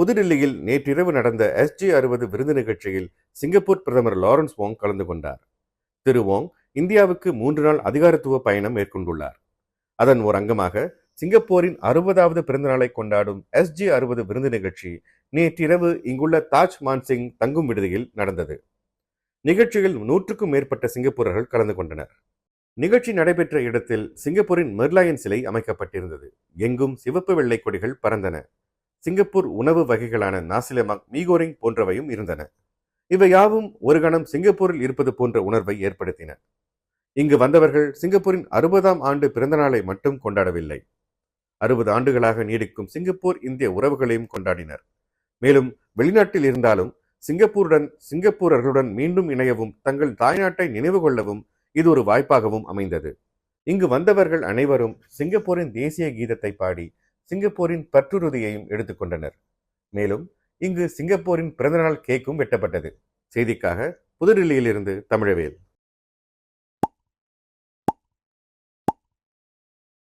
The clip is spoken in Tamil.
புதுடில்லியில் நேற்றிரவு நடந்த எஸ்ஜி அறுபது விருது நிகழ்ச்சியில் சிங்கப்பூர் பிரதமர் லாரன்ஸ் வோங் கலந்து கொண்டார். திரு வோங் இந்தியாவுக்கு மூன்று நாள் அதிகாரத்துவ பயணம் மேற்கொண்டுள்ளார். அதன் ஒரு அங்கமாக சிங்கப்பூரின் அறுபதாவது பிறந்தநாளை கொண்டாடும் எஸ்ஜி அறுபது விருந்து நிகழ்ச்சி நேற்றிரவு இங்குள்ள தாஜ் மான்சிங் தங்கும் விடுதியில் நடந்தது. நிகழ்ச்சியில் நூற்றுக்கும் மேற்பட்ட சிங்கப்பூரர்கள் கலந்து கொண்டனர். நிகழ்ச்சி நடைபெற்ற இடத்தில் சிங்கப்பூரின் மெர்லாயன் சிலை அமைக்கப்பட்டிருந்தது. எங்கும் சிவப்பு வெள்ளை கொடிகள் பறந்தன. சிங்கப்பூர் உணவு வகைகளான நாசிலமாக் மீகோரிங் போன்றவையும் இருந்தன. இவை யாவும் ஒரு கணம் சிங்கப்பூரில் இருப்பது போன்ற உணர்வை ஏற்படுத்தின. இங்கு வந்தவர்கள் சிங்கப்பூரின் அறுபதாம் ஆண்டு பிறந்த நாளை மட்டும் கொண்டாடவில்லை. அறுபது ஆண்டுகளாக நீடிக்கும் சிங்கப்பூர் இந்திய உறவுகளையும் கொண்டாடினர். மேலும் வெளிநாட்டில் இருந்தாலும் சிங்கப்பூருடன் சிங்கப்பூரர்களுடன் மீண்டும் இணையவும் தங்கள் தாய்நாட்டை நினைவு கொள்ளவும் இது ஒரு வாய்ப்பாகவும் அமைந்தது. இங்கு வந்தவர்கள் அனைவரும் சிங்கப்பூரின் தேசிய கீதத்தை பாடி சிங்கப்பூரின் பற்றுறுதியையும் எடுத்துக்கொண்டனர் மேலும் இங்கு சிங்கப்பூரின் பிறந்தநாள் கேக்கும் வெட்டப்பட்டது. செய்திக்காக புதுடில்லியிலிருந்து தமிழவேல்.